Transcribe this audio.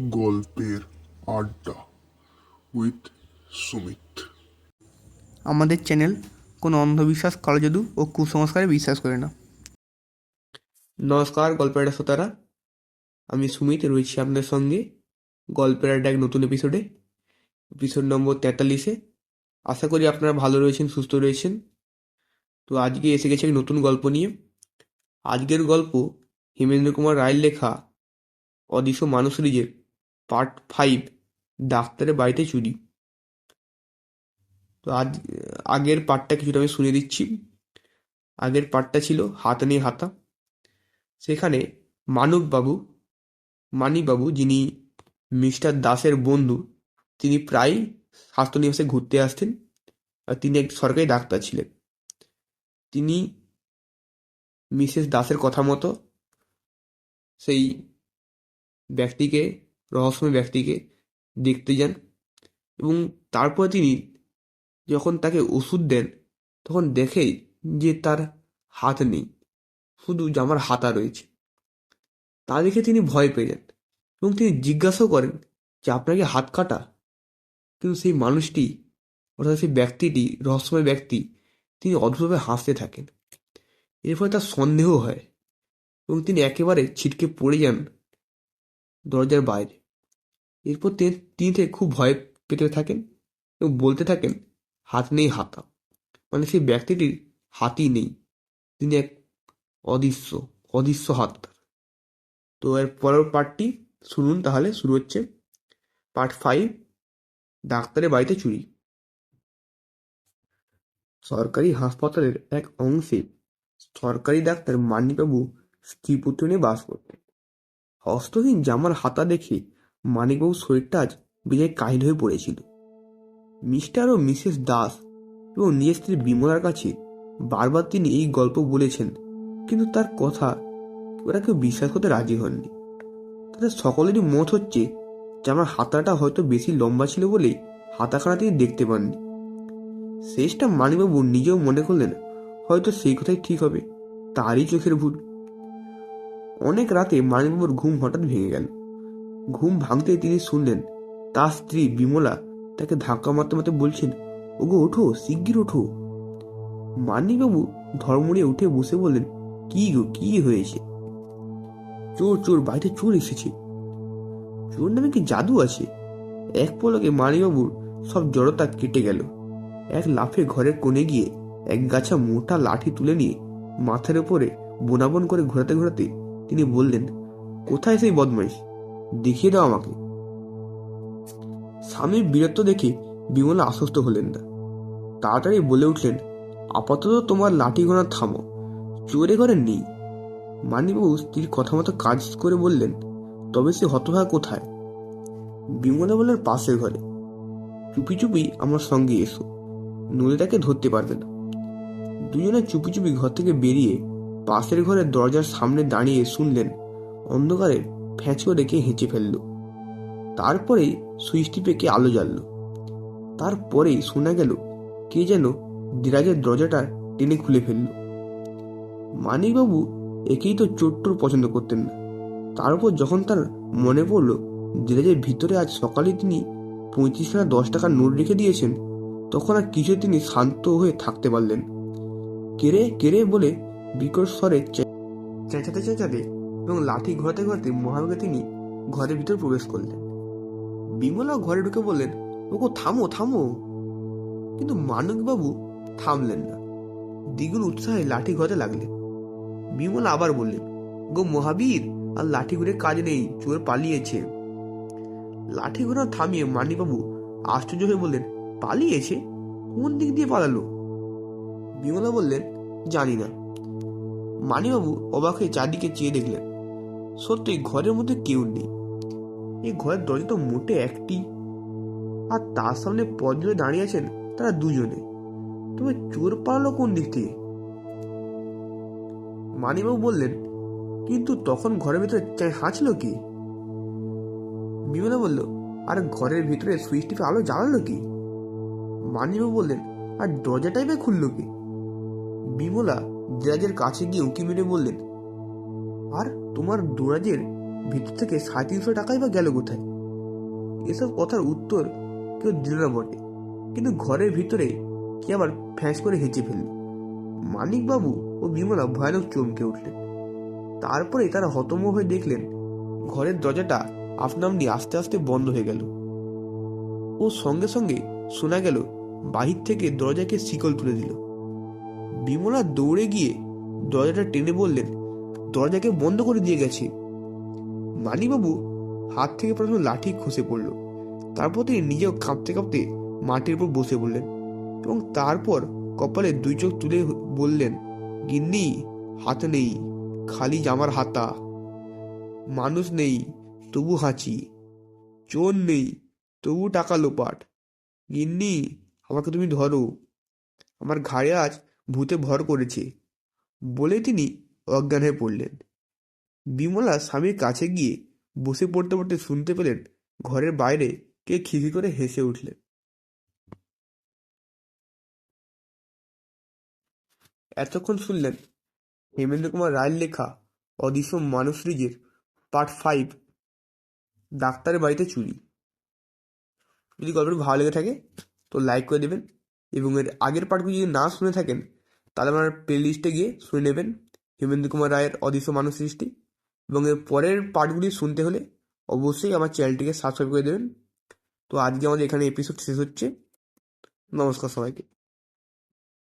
গল্পের আড্ডা উইথ সুমিত। আমাদের চ্যানেল কোনো অন্ধবিশ্বাস কালজাদু ও কুসংস্কারে বিশ্বাস করে না। নমস্কার গল্পের আড্ডা শ্রোতারা। আমি সুমিত রয়েছি আপনাদের সঙ্গে গল্পের আড্ডা এক নতুন এপিসোডে এপিসোড নম্বর তেতাল্লিশে। আশা করি আপনারা ভালো রয়েছেন সুস্থ রয়েছেন। তো আজকে এসে গেছে এক নতুন গল্প নিয়ে। আজকের গল্প হেমেন্দ্র কুমার রায়ের লেখা অদৃশ্য মানুষ সিরিজের পার্ট ফাইভ ডাক্তারের বাড়িতে চুরি। তো আজ, আগের পার্টটা কিছুটা আমি শুনে দিচ্ছি। আগের পার্টটা ছিল হাত নিয়ে হাতা। সেখানে মানববাবু মানিকবাবু যিনি মিস্টার দাসের বন্ধু, তিনি প্রায় স্বাস্থ্য নিবাসে ঘুরতে আসতেন আর তিনি এক সরকারি ডাক্তার ছিলেন। তিনি মিসেস দাসের কথা মতো সেই ব্যক্তিকে রহস্যময় ব্যক্তিকে দেখতে যান এবং তারপর তিনি যখন তাকে ওষুধ দেন, তখন দেখে যে তার হাত নেই, শুধু জামার হাতা রয়েছে। তা দেখে তিনি ভয় পেয়ে যান এবং তিনি জিজ্ঞাসাও করেন যে আপনাকে হাত কাটা? কিন্তু সেই মানুষটি, অর্থাৎ সেই ব্যক্তিটি, রহস্যময় ব্যক্তি, তিনি অদ্ভুতভাবে হাসতে থাকেন। এর ফলে তার সন্দেহ হয় এবং তিনি একেবারে ছিটকে পড়ে যান দরজার বাইরে। এরপর তিনি থেকে খুব ভয় পেতে থাকেন এবং বলতে থাকেন, হাত নেই, হাতা মানে সেই ব্যক্তিটির হাতই নেই। তিনি এক অদৃশ্য অদৃশ্য হাত তো এর পরের পার্টটি শুনুন তাহলে, শুরু হচ্ছে পার্ট ফাইভ ডাক্তারের বাড়িতে চুরি। সরকারি হাসপাতালের এক অংশে সরকারি ডাক্তার মানিকবাবু স্ত্রী পুত্র নিয়ে বাস করতেন। হস্তহীন জামার হাতা দেখে মানিকবাবুর শরীরটা আজ বেজায় কাহিল হয়ে পড়েছিল। মিস্টার ও মিসেস দাস এবং নিজের স্ত্রী বিমলার কাছে বারবার তিনি এই গল্প বলেছেন, কিন্তু তার কথা ওরা কেউ বিশ্বাস করতে রাজি হননি। তাদের সকলেরই মত হচ্ছে যে আমার হাতাটা হয়তো বেশি লম্বা ছিল বলেই হাতাখানা তিনি দেখতে পাননি। শেষটা মানিবাবু নিজেও মনে করলেন, হয়তো সেই কথাই ঠিক হবে, তারই চোখের ভুল। অনেক রাতে মানিবাবুর ঘুম হঠাৎ ভেঙে গেল। ঘুম ভাঙতেই তিনি শুনলেন। তার স্ত্রী বিমলা তাকে ধাক্কা মারতে মারতে বলছেন, ওগো, ওঠো, শিগগির ওঠো। মানিকবাবু ধর্মড়িয়ে উঠে বসে বললেন, কি গো, কি হয়েছে? চোর চোর, বাড়িতে চোর এসেছে। চোর নামে কি জাদু আছে? এক পলকে মানিবাবুর সব জড়তা কেটে গেল। এক লাফে ঘরের কোণে গিয়ে এক গাছা মোটা লাঠি তুলে নিয়ে মাথার উপরে বোনাবন করে ঘোরাতে ঘোরাতে তিনি বললেন, কোথায় সেই বদমাইশ? দেখিয়ে দাও আমাকে। স্বামীর বীরত্ব দেখে বিমলা আশ্বস্ত হলেন না। তাড়াতাড়ি বলে উঠলেন, আপাতত তোমার লাঠি গোনা থামো, চোরে ঘরে নেই। মানিবাবু স্ত্রীর কথা মতো কাজ করে বললেন, তবে সে হতভাগ কোথায়? বিমলা বললেন, পাশের ঘরে। চুপি চুপি আমার সঙ্গে এসো, নইলে তাকে ধরতে পারবে না। দুজনে চুপি চুপি ঘর থেকে বেরিয়ে পাশের ঘরের দরজার সামনে দাঁড়িয়ে শুনলেন অন্ধকারে ফ্যাঁচ কে হেঁচে ফেলল। তারপরেই সুইচ টিপে আলো জ্বালল। তারপরেই শোনা গেল কে যেন দিরাজের দরজাটা টেনে খুলে ফেলল। মানিকবাবু একেই তো চোট্টর পছন্দ করতেন না। তার উপর যখন তার মনে পড়ল দিরাজের ভিতরে আজ সকালে তিনি পঁয়ত্রিশ টাকা দশ টাকার নোট রেখে দিয়েছেন, তখন আর কিছু তিনি শান্ত হয়ে থাকতে পারলেন কেড়ে কেড়ে বলে বিকট স্বরে চেঁচাতে চেঁচাতে এবং লাঠি ঘোরাতে ঘোরাতে মহাবেগে তিনি ঘরের ভিতর প্রবেশ করলেন। বিমলা ঘরে ঢুকে বললেন, ওগো, থামো থামো। কিন্তু মানকবাবু থামলেন না। দ্বিগুণ উৎসাহে লাঠি ঘরে লাগলেন। বিমলা আবার বললেন গো মহাবীর, আর লাঠি ঘুরে কাজ নেই, চোর পালিয়েছে। লাঠি ঘোরা থামিয়ে মানিকবাবু আশ্চর্য হয়ে বললেন, পালিয়েছে? কোন দিক দিয়ে পালালো? বিমলা বললেন, জানি না। মানিবাবু অবাক হয়ে চারদিকে চেয়ে দেখলেন। সত্যি ঘরের মধ্যে কেউ নেই। এই ঘরের দরজা তো মোটে একটি। আর তার সামনে পথ জুড়ে দাঁড়িয়ে আছেন তারা দুজনে। তবে চোর পালালো কোন দিক থেকে? মানিবাবু বললেন, কিন্তু তখন ঘরের ভিতরে হাঁচল কি? বিমলা বলল, আর ঘরের ভিতরে সুইচ টিপে আলো জ্বালালো কি? মানিবাবু বললেন, আর দরজাটাই বা খুললো কি? বিমলা দেরাজের কাছে গিয়ে উঁকি মেরে বললেন, আর তোমার দুরাজের ভিতর থেকে সাড়ে তিনশো টাকাই বা গেল কোথায়? এসব কথার উত্তর কেউ দিল না বটে। কিন্তু ঘরের ভিতরে কি আবার ফ্যাঁস করে হেঁচে ফেলল? মানিকবাবু ও বিমলা ভয়ানক চমকে উঠলেন। তারপরে তারা হতম হয়ে দেখলেন ঘরের দরজাটা আপনামনি আস্তে আস্তে বন্ধ হয়ে গেল। ও সঙ্গে সঙ্গে শোনা গেল বাহির থেকে দরজাকে শিকল তুলে দিল। বিমলা দৌড়ে গিয়ে দরজাটা টেনে বললেন দরজাকে বন্ধ করে দিয়ে গেছে। মানিবাবু হাত থেকে প্রথমে লাঠি খসে পড়ল। তারপর তিনি নিজেও কাঁপতে কাঁপতে মাটির উপর বসে পড়লেন এবং তারপর কপালে দুই চোখ তুলে বললেন, গিন্নি, হাত নেই, খালি জামার হাতা। মানুষ নেই, তবু হাঁচি। চোর নেই, তবু টাকা লোপাট। গিন্নি, আমাকে তুমি ধরো। আমার ঘাড়ে আজ ভূতে ভর করেছে। বলে তিনি অজ্ঞান হয়ে পড়লেন। বিমলা স্বামীর কাছে গিয়ে বসে পড়তে পড়তে শুনতে পেলেন ঘরের বাইরে কে খিখি করে হেসে উঠলেন। এতক্ষণ শুনলেন হেমেন্দ্র কুমার রায়ের লেখা অদৃশ্য মানব সিরিজের পার্ট ফাইভ ডাক্তারের বাড়িতে চুরি। যদি গল্পটি ভালো লেগে থাকে তো লাইক করে দেবেন এবং এর আগের পার্টগুলি যদি না শুনে থাকেন তাহলে আমার প্লে লিস্টে গিয়ে শুনে নেবেন। হেমেন্দ্র কুমার রায়ের অদৃশ্য মানুষ সৃষ্টি। এবং এর পরের পার্টগুলি শুনতে হলে অবশ্যই আমার চ্যানেলটিকে সাবস্ক্রাইব করে দেবেন। তো আজকে আমাদের এখানে এপিসোড শেষ হচ্ছে। নমস্কার সবাইকে।